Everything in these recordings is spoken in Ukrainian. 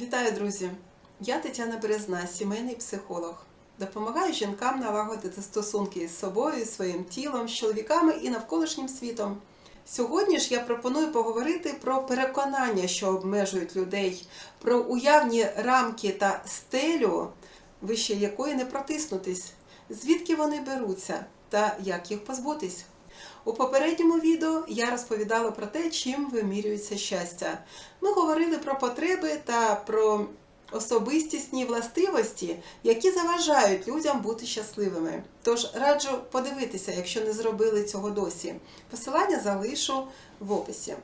Вітаю, друзі! Я Тетяна Березна, сімейний психолог. Допомагаю жінкам налагодити стосунки із собою, своїм тілом, з чоловіками і навколишнім світом. Сьогодні ж я пропоную поговорити про переконання, що обмежують людей, про уявні рамки та стелю, вище якої не протиснутись, звідки вони беруться та як їх позбутись. У попередньому відео я розповідала про те, чим вимірюється щастя. Ми говорили про потреби та про особистісні властивості, які заважають людям бути щасливими. Тож раджу подивитися, якщо не зробили цього досі. Посилання залишу в описі.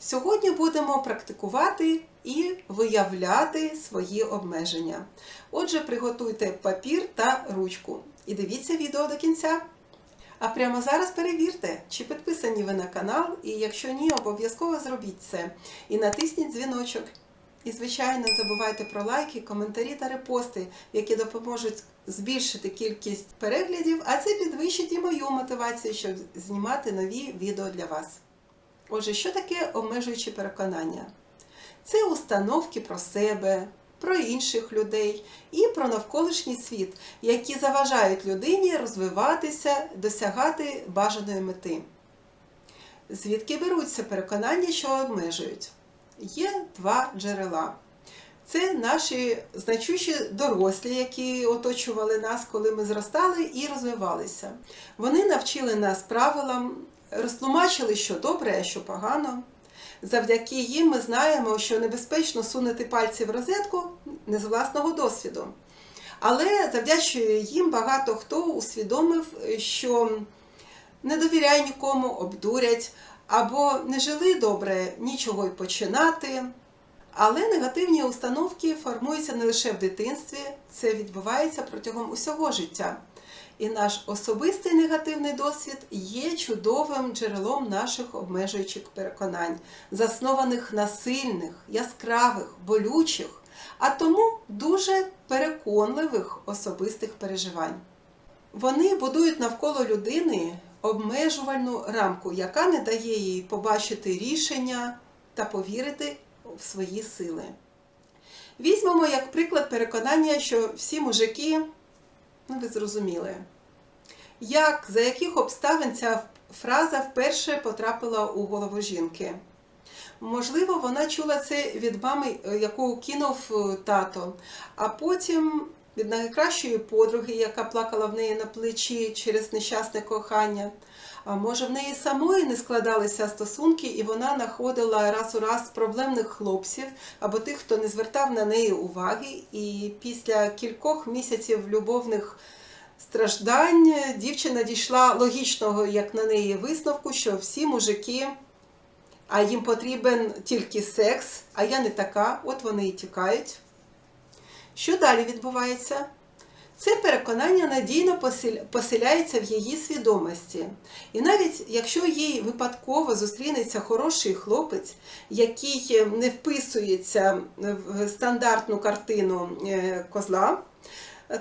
Сьогодні будемо практикувати і виявляти свої обмеження. Отже, приготуйте папір та ручку і дивіться відео до кінця. А прямо зараз перевірте, чи підписані ви на канал, і якщо ні, обов'язково зробіть це. І натисніть дзвіночок. І, звичайно, не забувайте про лайки, коментарі та репости, які допоможуть збільшити кількість переглядів, а це підвищить і мою мотивацію, щоб знімати нові відео для вас. Отже, що таке обмежуючі переконання? Це установки про себе, про інших людей і про навколишній світ, які заважають людині розвиватися, досягати бажаної мети. Звідки беруться переконання, що обмежують? Є два джерела. Це наші значущі дорослі, які оточували нас, коли ми зростали і розвивалися. Вони навчили нас правилам, розтлумачили, що добре, а що погано. Завдяки їм ми знаємо, що небезпечно сунути пальці в розетку не з власного досвіду. Але завдячує їм багато хто усвідомив, що не довіряй нікому, обдурять, або не жили добре, нічого й починати. Але негативні установки формуються не лише в дитинстві, це відбувається протягом усього життя. І наш особистий негативний досвід є чудовим джерелом наших обмежуючих переконань, заснованих на сильних, яскравих, болючих, а тому дуже переконливих особистих переживань. Вони будують навколо людини обмежувальну рамку, яка не дає їй побачити рішення та повірити в свої сили. Візьмемо як приклад переконання, що всі мужики, ну ви зрозуміли, як, за яких обставин ця фраза вперше потрапила у голову жінки. Можливо, вона чула це від мами, яку кинув тато, а потім від найкращої подруги, яка плакала в неї на плечі через нещасне кохання. А може, в неї самої не складалися стосунки, і вона знаходила раз у раз проблемних хлопців або тих, хто не звертав на неї уваги. І після кількох місяців любовних страждань дівчина дійшла логічного, як на неї, висновку, що всі мужики, а їм потрібен тільки секс, а я не така, от вони і тікають. Що далі відбувається? Це переконання надійно поселяється в її свідомості. І навіть якщо їй випадково зустрінеться хороший хлопець, який не вписується в стандартну картину козла,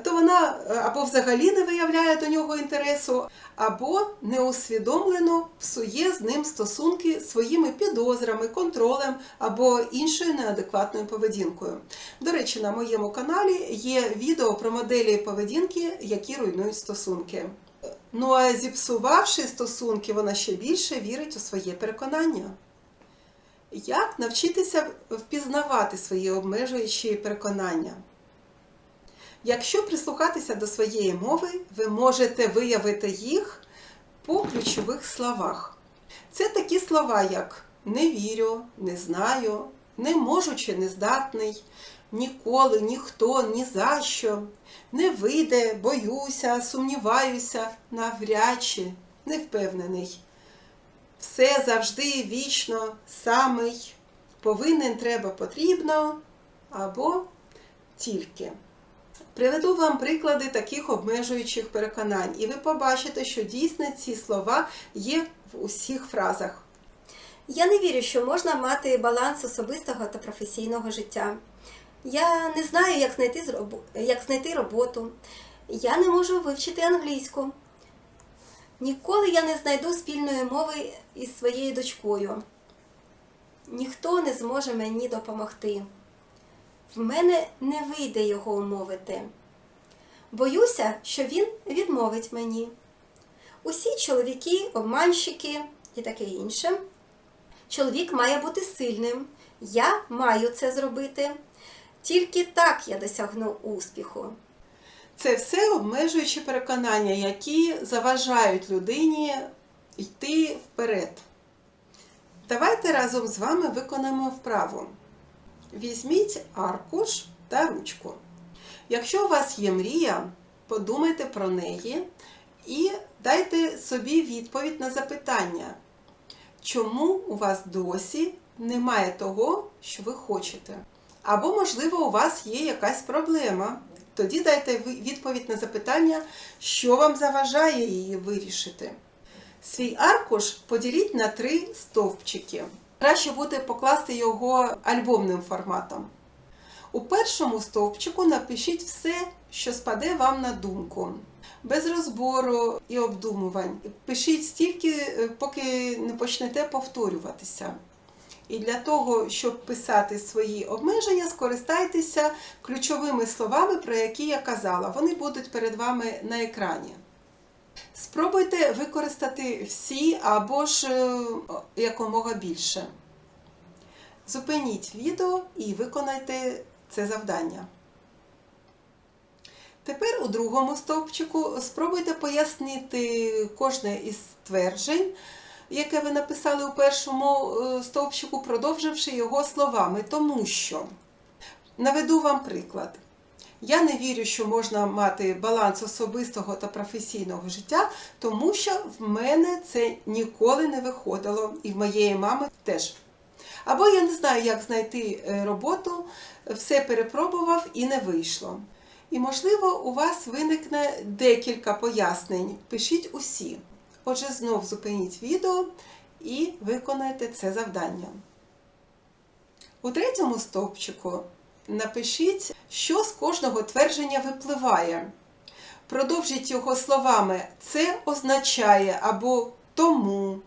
то вона або взагалі не виявляє до нього інтересу, або неусвідомлено псує з ним стосунки своїми підозрами, контролем або іншою неадекватною поведінкою. До речі, на моєму каналі є відео про моделі поведінки, які руйнують стосунки. Ну а зіпсувавши стосунки, вона ще більше вірить у своє переконання. Як навчитися впізнавати свої обмежуючі переконання? Якщо прислухатися до своєї мови, ви можете виявити їх по ключових словах. Це такі слова, як не вірю, не знаю, не можу чи не здатний, ніколи, ніхто, ні за що, не вийде, боюся, сумніваюся, навряд чи, не впевнений. Все завжди вічно, самий, повинен, треба, потрібно або тільки. Приведу вам приклади таких обмежуючих переконань, і ви побачите, що дійсно ці слова є в усіх фразах. Я не вірю, що можна мати баланс особистого та професійного життя. Я не знаю, як знайти, як знайти роботу. Я не можу вивчити англійську. Ніколи я не знайду спільної мови із своєю дочкою. Ніхто не зможе мені допомогти. В мене не вийде його умовити. Боюся, що він відмовить мені. Усі чоловіки, обманщики і таке інше. Чоловік має бути сильним. Я маю це зробити. Тільки так я досягну успіху. Це все обмежуючі переконання, які заважають людині йти вперед. Давайте разом з вами виконаємо вправу. Візьміть аркуш та ручку. Якщо у вас є мрія, подумайте про неї і дайте собі відповідь на запитання, чому у вас досі немає того, що ви хочете. Або, можливо, у вас є якась проблема. Тоді дайте відповідь на запитання, що вам заважає її вирішити. Свій аркуш поділіть на три стовпчики. Краще буде покласти його альбомним форматом. У першому стовпчику напишіть все, що спаде вам на думку, без розбору і обдумувань. Пишіть стільки, е, поки не почнете повторюватися. І для того, щоб писати свої обмеження, скористайтеся ключовими словами, про які я казала. Вони будуть перед вами на екрані. Спробуйте використати всі або ж е, якомога більше. Зупиніть відео і виконайте це завдання. Тепер у другому стовпчику спробуйте пояснити кожне із тверджень, яке ви написали у першому е, стовпчику, продовживши його словами, тому що наведу вам приклад. Я не вірю, що можна мати баланс особистого та професійного життя, тому що в мене це ніколи не виходило, і в моєї мами теж. Або я не знаю, як знайти е, роботу, все перепробував і не вийшло. І, можливо, у вас виникне декілька пояснень. Пишіть усі. Отже, знов зупиніть відео і виконайте це завдання. У третьому стовпчику напишіть, що з кожного твердження випливає. Продовжіть його словами це означає або тому.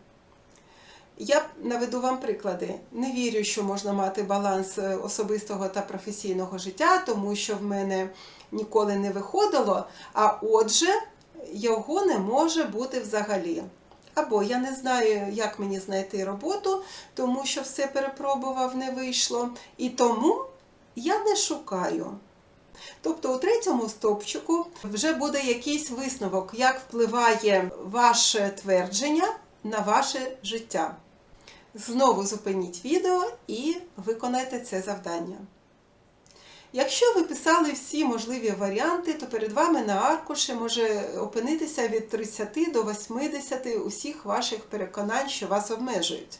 Я наведу вам приклади. Не вірю, що можна мати баланс е, особистого та професійного життя, тому що в мене ніколи не виходило, а отже, його не може бути взагалі. Або я не знаю, як мені знайти роботу, тому що все перепробував, не вийшло. І тому я не шукаю. Тобто у третьому стовпчику вже буде якийсь висновок, як впливає ваше твердження на ваше життя. Знову зупиніть відео і виконайте це завдання. Якщо ви писали всі можливі варіанти, то перед вами на аркуші може опинитися від 30 до 80 усіх ваших переконань, що вас обмежують.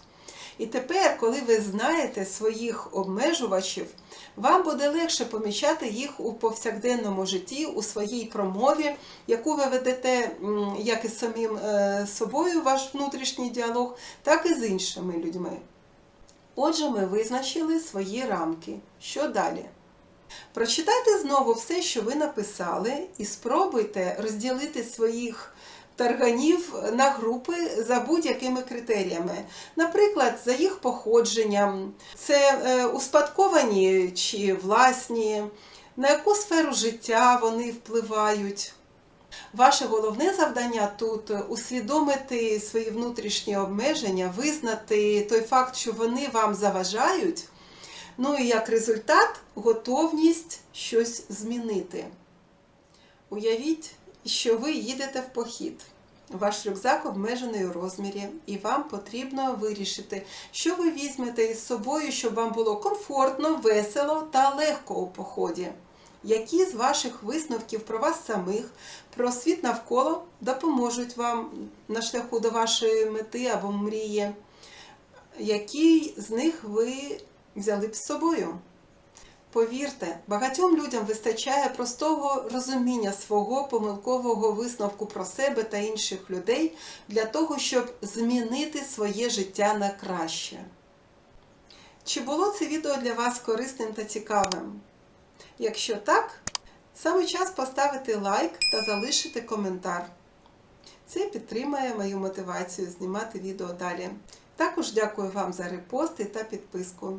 І тепер, коли ви знаєте своїх обмежувачів, вам буде легше помічати їх у повсякденному житті, у своїй промові, яку ви ведете як із самим е, собою, ваш внутрішній діалог, так і з іншими людьми. Отже, ми визначили свої рамки. Що далі? Прочитайте знову все, що ви написали, і спробуйте розділити своїх тарганів на групи за будь-якими критеріями. Наприклад, за їх походженням, це е, успадковані чи власні, на яку сферу життя вони впливають. Ваше головне завдання тут усвідомити свої внутрішні обмеження, визнати той факт, що вони вам заважають. Ну і як результат готовність щось змінити. Уявіть, що ви їдете в похід. Ваш рюкзак обмежений у розмірі, і вам потрібно вирішити, що ви візьмете із собою, щоб вам було комфортно, весело та легко у поході. Які з ваших висновків про вас самих, про світ навколо допоможуть вам на шляху до вашої мети або мрії? Які з них ви взяли б з собою? Повірте, багатьом людям вистачає простого розуміння свого помилкового висновку про себе та інших людей для того, щоб змінити своє життя на краще. Чи було це відео для вас корисним та цікавим? Якщо так, саме час поставити лайк та залишити коментар. Це підтримає мою мотивацію знімати відео далі. Також дякую вам за репости та підписку.